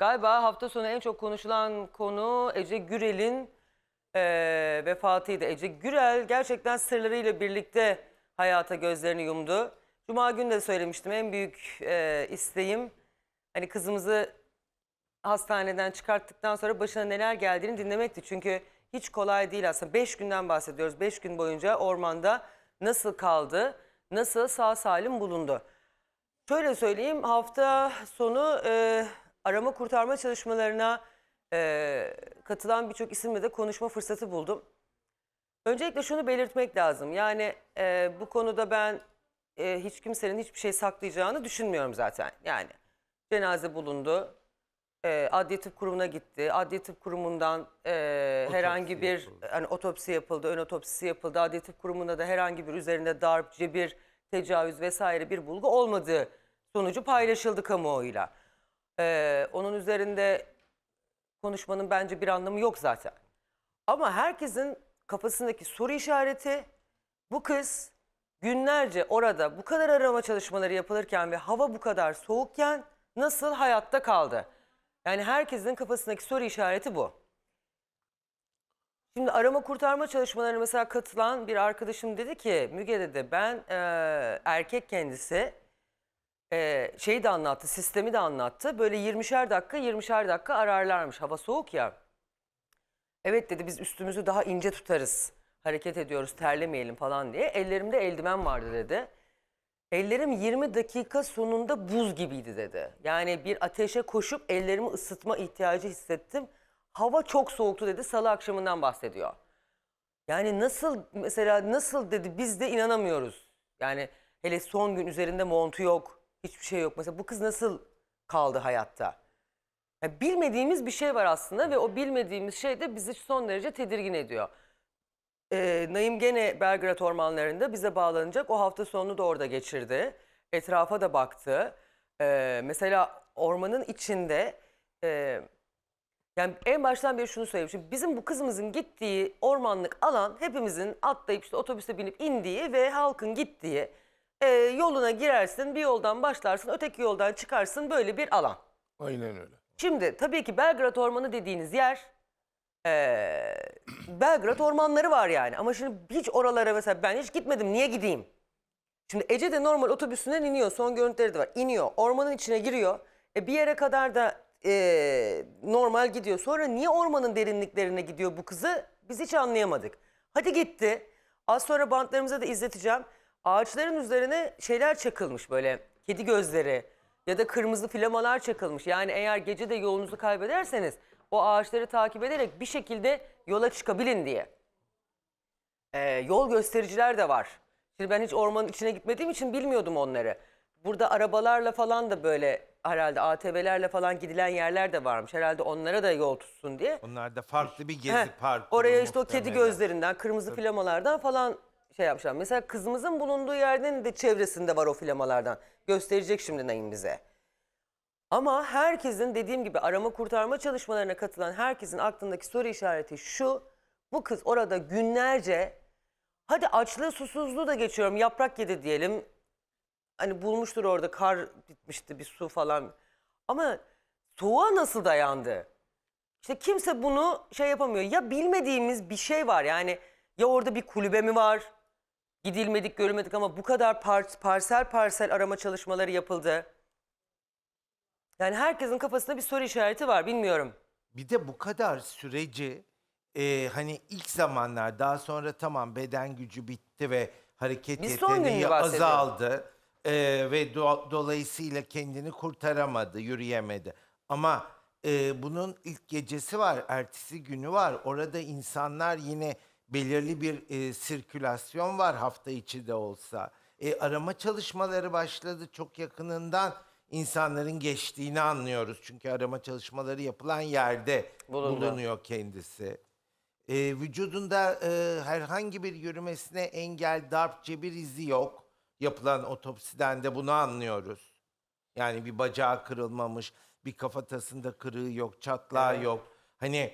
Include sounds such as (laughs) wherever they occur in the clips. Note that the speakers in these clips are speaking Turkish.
Galiba hafta sonu en çok konuşulan konu Ece Gürel'in eee vefatıydı. Ece Gürel gerçekten sırlarıyla birlikte hayata gözlerini yumdu. Cuma günü de söylemiştim en büyük eee, isteğim hani kızımızı hastaneden çıkarttıktan sonra başına neler geldiğini dinlemekti. Çünkü hiç kolay değil aslında. Beş günden bahsediyoruz. Beş gün boyunca ormanda nasıl kaldı, nasıl sağ salim bulundu. Şöyle söyleyeyim hafta sonu e, arama kurtarma çalışmalarına e, katılan birçok isimle de konuşma fırsatı buldum. Öncelikle şunu belirtmek lazım. Yani e, bu konuda ben e, hiç kimsenin hiçbir şey saklayacağını düşünmüyorum zaten. Yani cenaze bulundu. E, Adliye Tıp Kurumu'na gitti. Adliye Tıp Kurumu'ndan e, herhangi bir yapıldı. hani otopsi yapıldı, ön otopsisi yapıldı. Adliye Tıp Kurumu'nda da herhangi bir üzerinde darp, cebir, tecavüz vesaire bir bulgu olmadığı sonucu paylaşıldı kamuoyuyla. E, onun üzerinde konuşmanın bence bir anlamı yok zaten. Ama herkesin kafasındaki soru işareti bu kız günlerce orada bu kadar arama çalışmaları yapılırken ve hava bu kadar soğukken nasıl hayatta kaldı? Yani herkesin kafasındaki soru işareti bu. Şimdi arama kurtarma çalışmalarına mesela katılan bir arkadaşım dedi ki Müge dedi ben eee, erkek kendisi eee, şeyi de anlattı sistemi de anlattı. Böyle 20'şer dakika 20'şer dakika ararlarmış hava soğuk ya. Evet dedi biz üstümüzü daha ince tutarız. Hareket ediyoruz terlemeyelim falan diye. Ellerimde eldiven vardı dedi. Ellerim 20 dakika sonunda buz gibiydi dedi. Yani bir ateşe koşup ellerimi ısıtma ihtiyacı hissettim. Hava çok soğuktu dedi. Salı akşamından bahsediyor. Yani nasıl mesela nasıl dedi biz de inanamıyoruz. Yani hele son gün üzerinde montu yok. Hiçbir şey yok. Mesela bu kız nasıl kaldı hayatta? Ya bilmediğimiz bir şey var aslında ve o bilmediğimiz şey de bizi son derece tedirgin ediyor. Ee, Naim gene Belgrad ormanlarında bize bağlanacak. O hafta sonunu da orada geçirdi. Etrafa da baktı. Ee, mesela ormanın içinde e, yani en baştan beri şunu söyleyeyim. Şimdi bizim bu kızımızın gittiği ormanlık alan hepimizin atlayıp işte otobüse binip indiği ve halkın gittiği e, yoluna girersin bir yoldan başlarsın öteki yoldan çıkarsın böyle bir alan. Aynen öyle. Şimdi tabii ki Belgrad Ormanı dediğiniz yer eee, Belgrad ormanları var yani. Ama şimdi hiç oralara mesela ben hiç gitmedim. Niye gideyim? Şimdi Ece de normal otobüsünden iniyor. Son görüntüleri de var. İniyor. Ormanın içine giriyor. E bir yere kadar da eee, normal gidiyor. Sonra niye ormanın derinliklerine gidiyor bu kızı? Biz hiç anlayamadık. Hadi gitti. Az sonra bantlarımıza da izleteceğim. Ağaçların üzerine şeyler çakılmış böyle kedi gözleri ya da kırmızı flamalar çakılmış. Yani eğer gece de yolunuzu kaybederseniz o ağaçları takip ederek bir şekilde yola çıkabilin diye. Ee, yol göstericiler de var. Şimdi ben hiç ormanın içine gitmediğim için bilmiyordum onları. Burada arabalarla falan da böyle herhalde ATV'lerle falan gidilen yerler de varmış. Herhalde onlara da yol tutsun diye. Onlar da farklı bir gezi Heh, parkuru. Oraya işte o kedi gözlerinden, kırmızı flamalardan falan şey yapmışlar. Mesela kızımızın bulunduğu yerden de çevresinde var o flamalardan. Gösterecek şimdi Naim bize. Ama herkesin dediğim gibi arama kurtarma çalışmalarına katılan herkesin aklındaki soru işareti şu. Bu kız orada günlerce hadi açlığı susuzluğu da geçiyorum yaprak yedi diyelim. Hani bulmuştur orada kar bitmişti bir su falan. Ama soğuğa nasıl dayandı? İşte kimse bunu şey yapamıyor. Ya bilmediğimiz bir şey var yani ya orada bir kulübe mi var? Gidilmedik görülmedik ama bu kadar par- parsel parsel arama çalışmaları yapıldı. Yani herkesin kafasında bir soru işareti var bilmiyorum. Bir de bu kadar süreci e, hani ilk zamanlar daha sonra tamam beden gücü bitti ve hareket Biz son yeteneği gününü azaldı e, ve do- dolayısıyla kendini kurtaramadı, yürüyemedi. Ama e, bunun ilk gecesi var, ertesi günü var. Orada insanlar yine belirli bir e, sirkülasyon var hafta içi de olsa. E, arama çalışmaları başladı çok yakınından insanların geçtiğini anlıyoruz. Çünkü arama çalışmaları yapılan yerde Bulundu. bulunuyor kendisi. E, vücudunda e, herhangi bir yürümesine engel, darp, cebir izi yok. Yapılan otopsiden de bunu anlıyoruz. Yani bir bacağı kırılmamış, bir kafatasında kırığı yok, çatlağı yok. Hani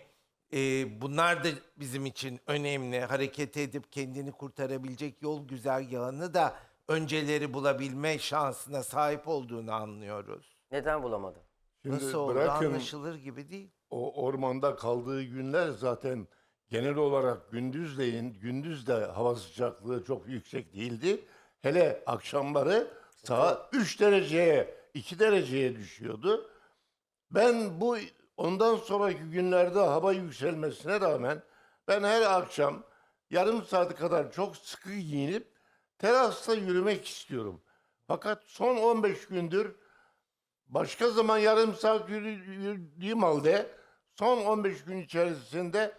e, bunlar da bizim için önemli. Hareket edip kendini kurtarabilecek yol güzergahını da önceleri bulabilme şansına sahip olduğunu anlıyoruz. Neden bulamadı? Şimdi Nasıl oldu bırakın anlaşılır gibi değil. o ormanda kaldığı günler zaten genel olarak gündüzleyin, gündüz de hava sıcaklığı çok yüksek değildi. Hele akşamları saat 3 dereceye, 2 dereceye düşüyordu. Ben bu ondan sonraki günlerde hava yükselmesine rağmen ben her akşam yarım saat kadar çok sıkı giyinip terasta yürümek istiyorum. Fakat son 15 gündür başka zaman yarım saat yürü- yürüdüğüm halde son 15 gün içerisinde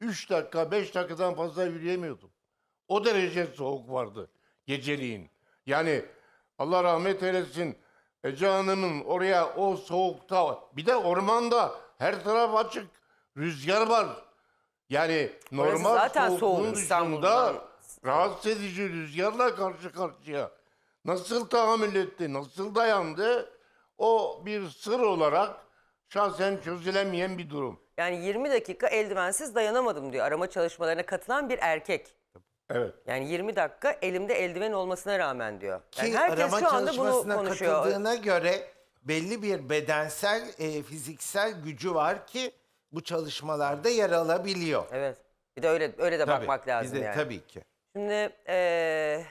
3 dakika 5 dakikadan fazla yürüyemiyordum. O derece soğuk vardı geceliğin. Yani Allah rahmet eylesin Ece Hanım'ın oraya o soğukta bir de ormanda her taraf açık rüzgar var. Yani normal zaten soğuk İstanbul'dan. dışında rahatsız edici rüzgarla karşı karşıya. Nasıl tahammül etti, nasıl dayandı o bir sır olarak şahsen çözülemeyen bir durum. Yani 20 dakika eldivensiz dayanamadım diyor arama çalışmalarına katılan bir erkek. Evet. Yani 20 dakika elimde eldiven olmasına rağmen diyor. Yani Ki herkes arama şu anda bunu çalışmasına konuşuyor. katıldığına göre belli bir bedensel, e, fiziksel gücü var ki bu çalışmalarda yer alabiliyor. Evet. Bir de öyle öyle de bakmak lazım bir de yani. Tabii ki. Şimdi eee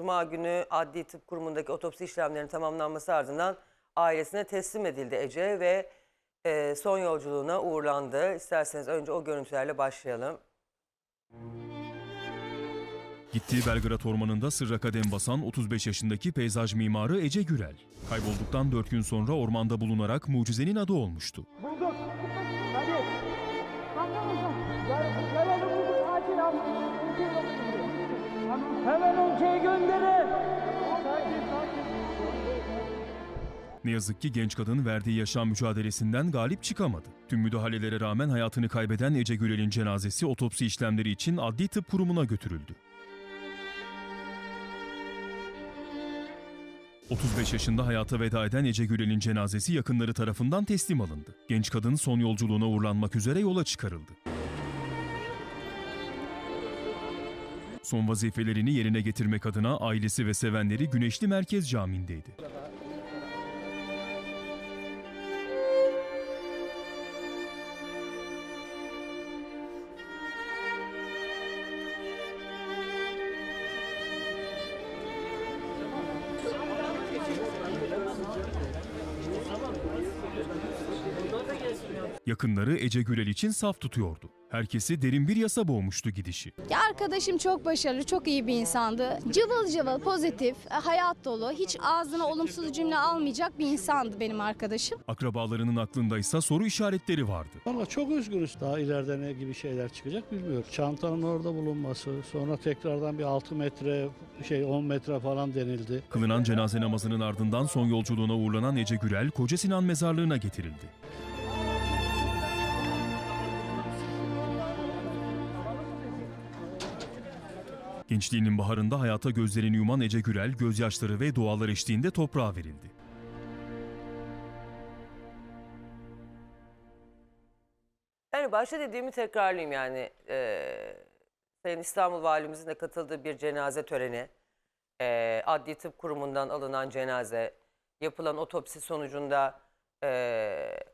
Cuma günü Adli Tıp Kurumu'ndaki otopsi işlemlerinin tamamlanması ardından ailesine teslim edildi Ece ve eee, son yolculuğuna uğurlandı. İsterseniz önce o görüntülerle başlayalım. Gittiği Belgrad Ormanı'nda sırra kadem basan 35 yaşındaki peyzaj mimarı Ece Gürel. Kaybolduktan 4 gün sonra ormanda bulunarak mucizenin adı olmuştu. Bulduk. Hadi. Gel, gel bulduk. Acil. Hemen ülkeyi gönderin. Sakin sakin. Ne yazık ki genç kadın verdiği yaşam mücadelesinden galip çıkamadı. Tüm müdahalelere rağmen hayatını kaybeden Ece Gürel'in cenazesi otopsi işlemleri için Adli Tıp Kurumu'na götürüldü. 35 yaşında hayata veda eden Ece Gürel'in cenazesi yakınları tarafından teslim alındı. Genç kadın son yolculuğuna uğurlanmak üzere yola çıkarıldı. Son vazifelerini yerine getirmek adına ailesi ve sevenleri Güneşli Merkez Camii'ndeydi. Yakınları Ece Gürel için saf tutuyordu. Herkesi derin bir yasa boğmuştu gidişi. Ya arkadaşım çok başarılı, çok iyi bir insandı. Cıvıl cıvıl, pozitif, e, hayat dolu, hiç ağzına olumsuz cümle almayacak bir insandı benim arkadaşım. Akrabalarının aklındaysa soru işaretleri vardı. Valla çok üzgünüz. Daha ileride ne gibi şeyler çıkacak bilmiyorum. Çantanın orada bulunması, sonra tekrardan bir 6 metre, şey 10 metre falan denildi. Kılınan cenaze namazının ardından son yolculuğuna uğurlanan Ece Gürel, Koca Sinan mezarlığına getirildi. Gençliğinin baharında hayata gözlerini yuman Ece Gürel, gözyaşları ve dualar eşliğinde toprağa verildi. Yani başta dediğimi tekrarlayayım yani. eee Sayın İstanbul Valimizin de katıldığı bir cenaze töreni. eee, Adli Tıp Kurumu'ndan alınan cenaze. Yapılan otopsi sonucunda eee,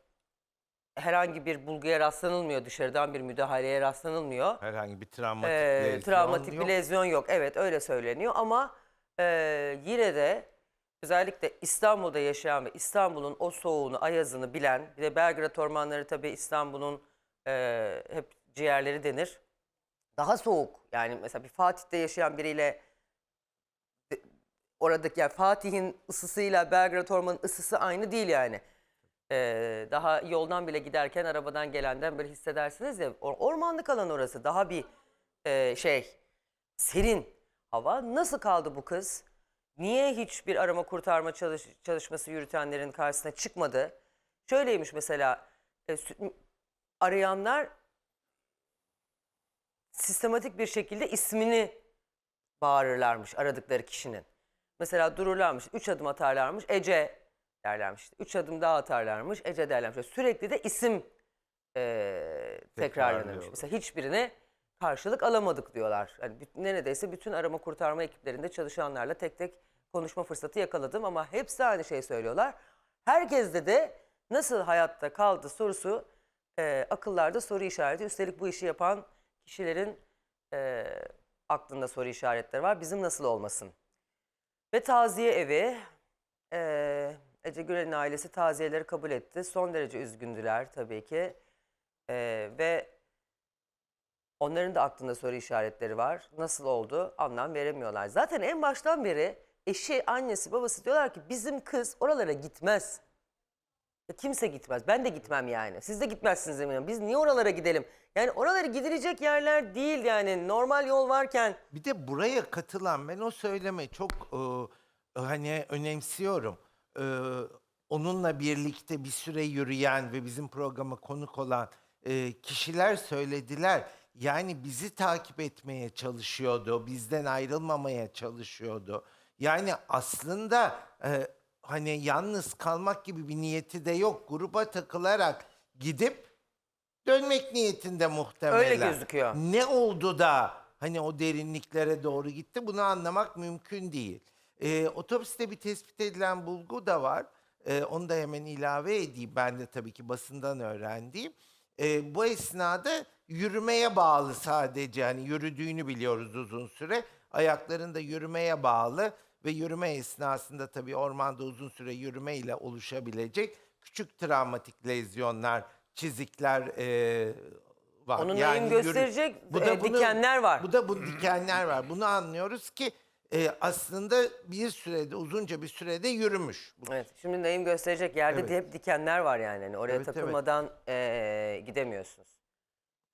herhangi bir bulguya rastlanılmıyor. Dışarıdan bir müdahaleye rastlanılmıyor. Herhangi bir travmatik Ee, lezyon travmatik yok. bir lezyon yok. Evet öyle söyleniyor ama e, yine de özellikle İstanbul'da yaşayan ve İstanbul'un o soğuğunu, ayazını bilen bir de Belgrad ormanları tabii İstanbul'un e, hep ciğerleri denir. Daha soğuk yani mesela bir Fatih'te yaşayan biriyle oradaki yani Fatih'in ısısıyla Belgrad ormanının ısısı aynı değil yani. Daha yoldan bile giderken arabadan gelenden böyle hissedersiniz ya or- ormanlık alan orası daha bir e, şey serin hava nasıl kaldı bu kız? Niye hiçbir arama kurtarma çalış- çalışması yürütenlerin karşısına çıkmadı? Şöyleymiş mesela e, arayanlar sistematik bir şekilde ismini bağırırlarmış aradıkları kişinin. Mesela dururlarmış, üç adım atarlarmış, Ece derlermiş. Üç adım daha atarlarmış, Ece derlermiş. Sürekli de isim eee tekrarlanırmış. Mesela hiçbirine karşılık alamadık diyorlar. Yani neredeyse bütün arama kurtarma ekiplerinde çalışanlarla tek tek konuşma fırsatı yakaladım ama hepsi aynı şeyi söylüyorlar. Herkeste de nasıl hayatta kaldı sorusu e, akıllarda soru işareti. Üstelik bu işi yapan kişilerin e, aklında soru işaretleri var. Bizim nasıl olmasın? Ve taziye evi. e, Ece Gürel'in ailesi taziyeleri kabul etti. Son derece üzgündüler tabii ki. E, ve onların da aklında soru işaretleri var. Nasıl oldu anlam veremiyorlar. Zaten en baştan beri eşi, annesi, babası diyorlar ki bizim kız oralara gitmez. Kimse gitmez. Ben de gitmem yani. Siz de gitmezsiniz eminim. Biz niye oralara gidelim? Yani oralara gidilecek yerler değil yani. Normal yol varken Bir de buraya katılan ben o söyleme çok e, hani önemsiyorum. E, onunla birlikte bir süre yürüyen ve bizim programa konuk olan e, kişiler söylediler. Yani bizi takip etmeye çalışıyordu, bizden ayrılmamaya çalışıyordu. Yani aslında e, hani yalnız kalmak gibi bir niyeti de yok. Gruba takılarak gidip dönmek niyetinde muhtemelen. Öyle gözüküyor. Ne oldu da hani o derinliklere doğru gitti bunu anlamak mümkün değil. Ee, otopside bir tespit edilen bulgu da var. Ee, onu da hemen ilave edeyim. Ben de tabii ki basından öğrendiğim. Ee, bu esnada yürümeye bağlı sadece hani yürüdüğünü biliyoruz uzun süre. Ayaklarında yürümeye bağlı ve yürüme esnasında tabii ormanda uzun süre yürümeyle oluşabilecek küçük travmatik lezyonlar, çizikler e, var. Onun Yani neyini gösterecek e, dikenler var. Bu da bu dikenler var. Bunu anlıyoruz ki e, aslında bir sürede, uzunca bir sürede yürümüş. Bu Evet. Şimdi neyim gösterecek yerde Evet. hep dikenler var yani. Hani oraya Evet, evet. takılmadan eee, gidemiyorsunuz.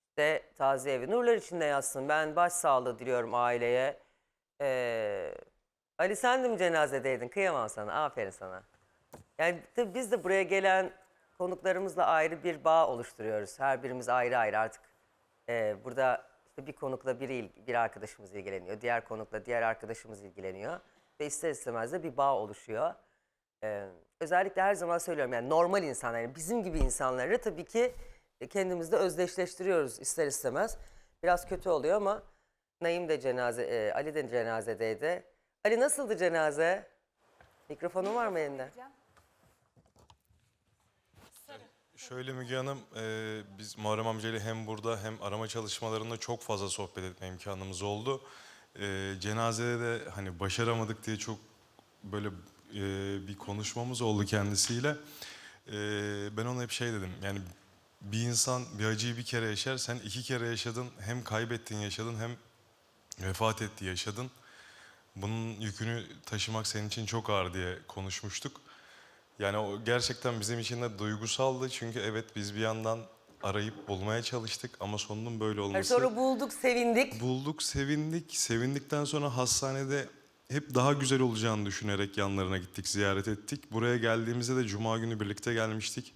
İşte taziye evi. Nurlar içinde yatsın. Ben başsağlığı diliyorum aileye. Eee, Ali sen de mi cenazedeydin? Kıyamam sana. Aferin sana. Yani tabii biz de buraya gelen konuklarımızla ayrı bir bağ oluşturuyoruz. Her birimiz ayrı ayrı artık. eee, burada bir konukla biri, bir arkadaşımız ilgileniyor. Diğer konukla diğer arkadaşımız ilgileniyor. Ve ister istemez de bir bağ oluşuyor. Ee, özellikle her zaman söylüyorum yani normal insanlar, yani bizim gibi insanları tabii ki kendimizde özdeşleştiriyoruz ister istemez. Biraz kötü oluyor ama Naim de cenaze, e, Ali de cenazedeydi. Ali nasıldı cenaze? Mikrofonun var mı elinde? Şöyle Müge Hanım, e, biz Muharrem amcayla hem burada hem arama çalışmalarında çok fazla sohbet etme imkanımız oldu. E, cenazede de hani başaramadık diye çok böyle e, bir konuşmamız oldu kendisiyle. E, ben ona hep şey dedim, yani bir insan bir acıyı bir kere yaşar, sen iki kere yaşadın, hem kaybettin yaşadın hem vefat etti yaşadın. Bunun yükünü taşımak senin için çok ağır diye konuşmuştuk. Yani o gerçekten bizim için de duygusaldı çünkü evet biz bir yandan arayıp bulmaya çalıştık ama sonunun böyle olması... sonra bulduk, sevindik. Bulduk, sevindik. Sevindikten sonra hastanede hep daha güzel olacağını düşünerek yanlarına gittik, ziyaret ettik. Buraya geldiğimizde de cuma günü birlikte gelmiştik.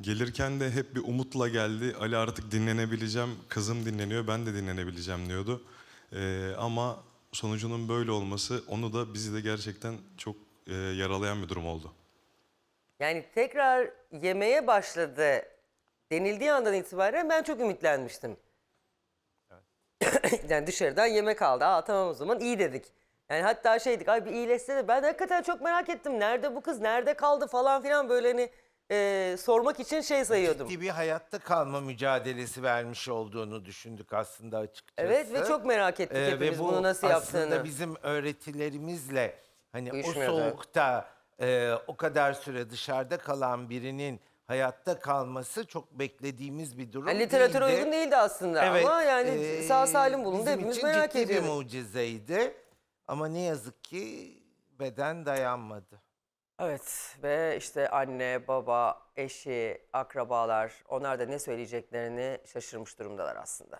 Gelirken de hep bir umutla geldi. Ali artık dinlenebileceğim, kızım dinleniyor, ben de dinlenebileceğim diyordu. Ee, ama sonucunun böyle olması onu da bizi de gerçekten çok e, yaralayan bir durum oldu. Yani tekrar yemeye başladı denildiği andan itibaren ben çok ümitlenmiştim. (coughs) yani dışarıdan yemek aldı. Aa tamam o zaman iyi dedik. Yani hatta şeydik ay bir iyileşse de ben hakikaten çok merak ettim. Nerede bu kız nerede kaldı falan filan böyle hani e, sormak için şey sayıyordum. ciddi bir hayatta kalma mücadelesi vermiş olduğunu düşündük aslında açıkçası. Evet ve çok merak ettik Ee, hepimiz ve bu bunu nasıl aslında yaptığını. bizim öğretilerimizle hani Uyuşmuyordu. o soğukta e, o kadar süre dışarıda kalan birinin hayatta kalması çok beklediğimiz bir durum Yani literatüre değildi. uygun değildi aslında Evet, ama yani e, sağ salim bulundu bizim hepimiz için merak ciddi ediyorduk. bir mucizeydi. Ama ne yazık ki beden dayanmadı. Evet ve işte anne, baba, eşi, akrabalar onlar da ne söyleyeceklerini şaşırmış durumdalar aslında.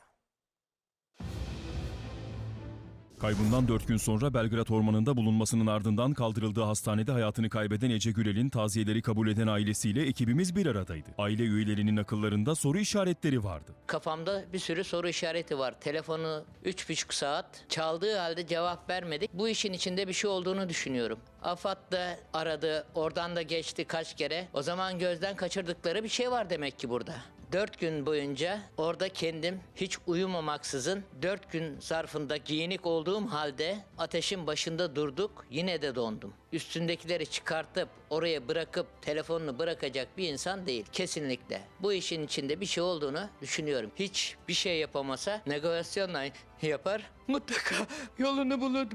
Kaybından 4 gün sonra Belgrad Ormanı'nda bulunmasının ardından kaldırıldığı hastanede hayatını kaybeden Ece Gürel'in taziyeleri kabul eden ailesiyle ekibimiz bir aradaydı. Aile üyelerinin akıllarında soru işaretleri vardı. Kafamda bir sürü soru işareti var. Telefonu üç buçuk saat çaldığı halde cevap vermedik. Bu işin içinde bir şey olduğunu düşünüyorum. AFAD da aradı, oradan da geçti kaç kere. O zaman gözden kaçırdıkları bir şey var demek ki burada. Dört gün boyunca orada kendim hiç uyumamaksızın dört gün zarfında giyinik olduğum halde ateşin başında durduk yine de dondum. Üstündekileri çıkartıp oraya bırakıp telefonunu bırakacak bir insan değil. Kesinlikle. Bu işin içinde bir şey olduğunu düşünüyorum. Hiç bir şey yapamasa negosyasyonla (laughs) yapar. Mutlaka yolunu bulur.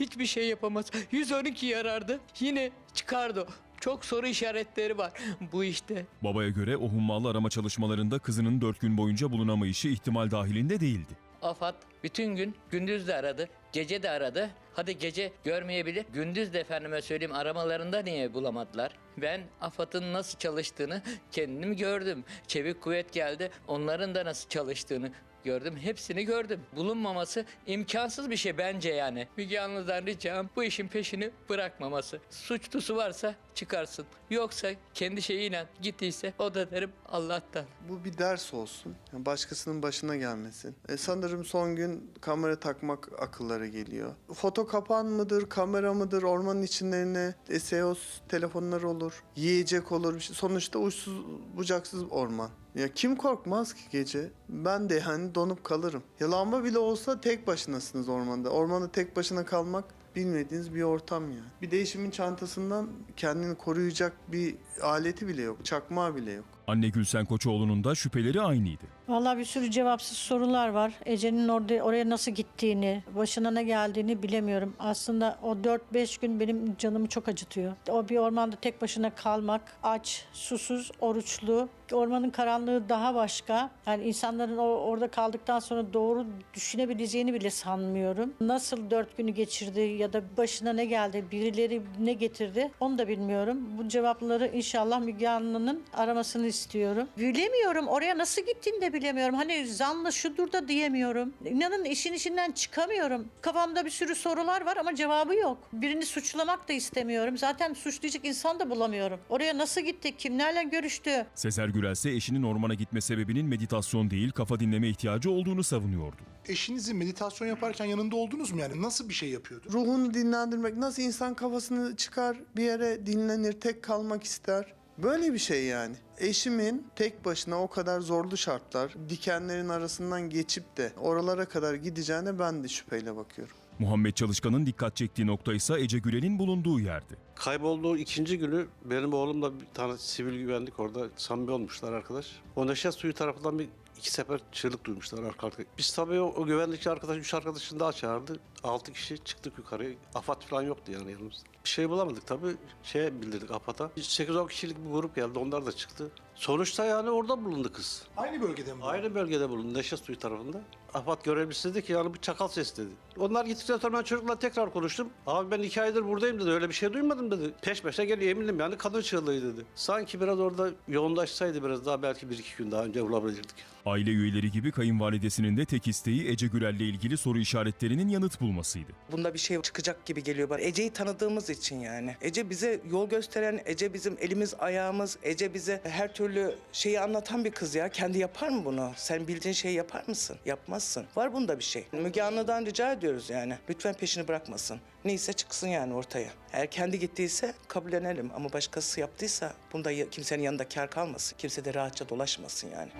Hiçbir şey yapamaz. 112 yarardı. Yine çıkardı. Çok soru işaretleri var bu işte. Babaya göre o hummalı arama çalışmalarında kızının 4 gün boyunca bulunamayışı ihtimal dahilinde değildi. AFAD bütün gün gündüz de aradı, gece de aradı. Hadi gece görmeyebilir. Gündüz de efendime söyleyeyim aramalarında niye bulamadılar? Ben AFAD'ın nasıl çalıştığını kendim gördüm. Çevik kuvvet geldi. Onların da nasıl çalıştığını gördüm. Hepsini gördüm. Bulunmaması imkansız bir şey bence yani. Müge Anlı'dan ricam bu işin peşini bırakmaması. Suçlusu varsa çıkarsın. Yoksa kendi şeyiyle gittiyse o da derim Allah'tan. Bu bir ders olsun. Yani başkasının başına gelmesin. E, sanırım son gün kamera takmak akıllara geliyor. Foto kapan mıdır, kamera mıdır, ormanın içlerine SEOS telefonlar olur, yiyecek olur. Sonuçta uçsuz bucaksız orman. Ya kim korkmaz ki gece? Ben de yani donup kalırım. Ya lamba bile olsa tek başınasınız ormanda. Ormanda tek başına kalmak bilmediğiniz bir ortam yani. Bir değişimin çantasından kendini koruyacak bir aleti bile yok. Çakmağı bile yok. Anne Gülsen Koçoğlu'nun da şüpheleri aynıydı. Vallahi bir sürü cevapsız sorular var. Ece'nin orada oraya nasıl gittiğini, başına ne geldiğini bilemiyorum. Aslında o 4-5 gün benim canımı çok acıtıyor. O bir ormanda tek başına kalmak, aç, susuz, oruçlu. Ormanın karanlığı daha başka. Yani insanların o, orada kaldıktan sonra doğru düşünebileceğini bile sanmıyorum. Nasıl dört günü geçirdi ya da başına ne geldi, birileri ne getirdi onu da bilmiyorum. Bu cevapları inşallah Müge Anlı'nın aramasını istiyorum. Bilemiyorum oraya nasıl gittiğini de bilemiyorum. Hani zanlı şudur da diyemiyorum. İnanın işin içinden çıkamıyorum. Kafamda bir sürü sorular var ama cevabı yok. Birini suçlamak da istemiyorum. Zaten suçlayacak insan da bulamıyorum. Oraya nasıl gitti, kimlerle görüştü? Sezer Gürel ise eşinin ormana gitme sebebinin meditasyon değil kafa dinleme ihtiyacı olduğunu savunuyordu. Eşinizin meditasyon yaparken yanında oldunuz mu yani? Nasıl bir şey yapıyordu? Ruhunu dinlendirmek, nasıl insan kafasını çıkar bir yere dinlenir, tek kalmak ister. Böyle bir şey yani. Eşimin tek başına o kadar zorlu şartlar, dikenlerin arasından geçip de oralara kadar gideceğine ben de şüpheyle bakıyorum. Muhammed Çalışkan'ın dikkat çektiği nokta ise Ece Gürel'in bulunduğu yerdi. Kaybolduğu ikinci günü benim oğlumla bir tane sivil güvenlik orada samimi olmuşlar arkadaş. O neşet suyu tarafından bir iki sefer çığlık duymuşlar arka arkaya. Biz tabii o, o güvenlikçi arkadaş, üç arkadaşını daha çağırdı. Altı kişi çıktık yukarıya. Afat falan yoktu yani yanımızda. Bir şey bulamadık tabii. Şeye bildirdik AFAD'a. 8-10 kişilik bir grup geldi. Onlar da çıktı. Sonuçta yani orada bulundu kız. Aynı bölgede mi? Aynı bölgede bulundu. Neşet suyu tarafında. AFAD görevlisi dedi ki yani bir çakal sesi dedi. Onlar gittikten sonra ben çocukla tekrar konuştum. Abi ben iki aydır buradayım dedi. Öyle bir şey duymadım dedi. Peş peşe geliyor eminim yani kadın çığlığıydı dedi. Sanki biraz orada yoğunlaşsaydı biraz daha belki bir iki gün daha önce bulabilirdik. Aile üyeleri gibi kayınvalidesinin de tek isteği Ece Gürel'le ilgili soru işaretlerinin yanıt bulmasıydı. Bunda bir şey çıkacak gibi geliyor bana. Ece'yi tanıdığımız için yani. Ece bize yol gösteren, Ece bizim elimiz ayağımız, Ece bize her türlü şeyi anlatan bir kız ya. Kendi yapar mı bunu? Sen bildiğin şeyi yapar mısın? Yapmazsın. Var bunda bir şey. Müge Anlı'dan rica ediyoruz yani. Lütfen peşini bırakmasın. Neyse çıksın yani ortaya. Eğer kendi gittiyse kabullenelim ama başkası yaptıysa bunda kimsenin yanında kar kalmasın. Kimse de rahatça dolaşmasın yani.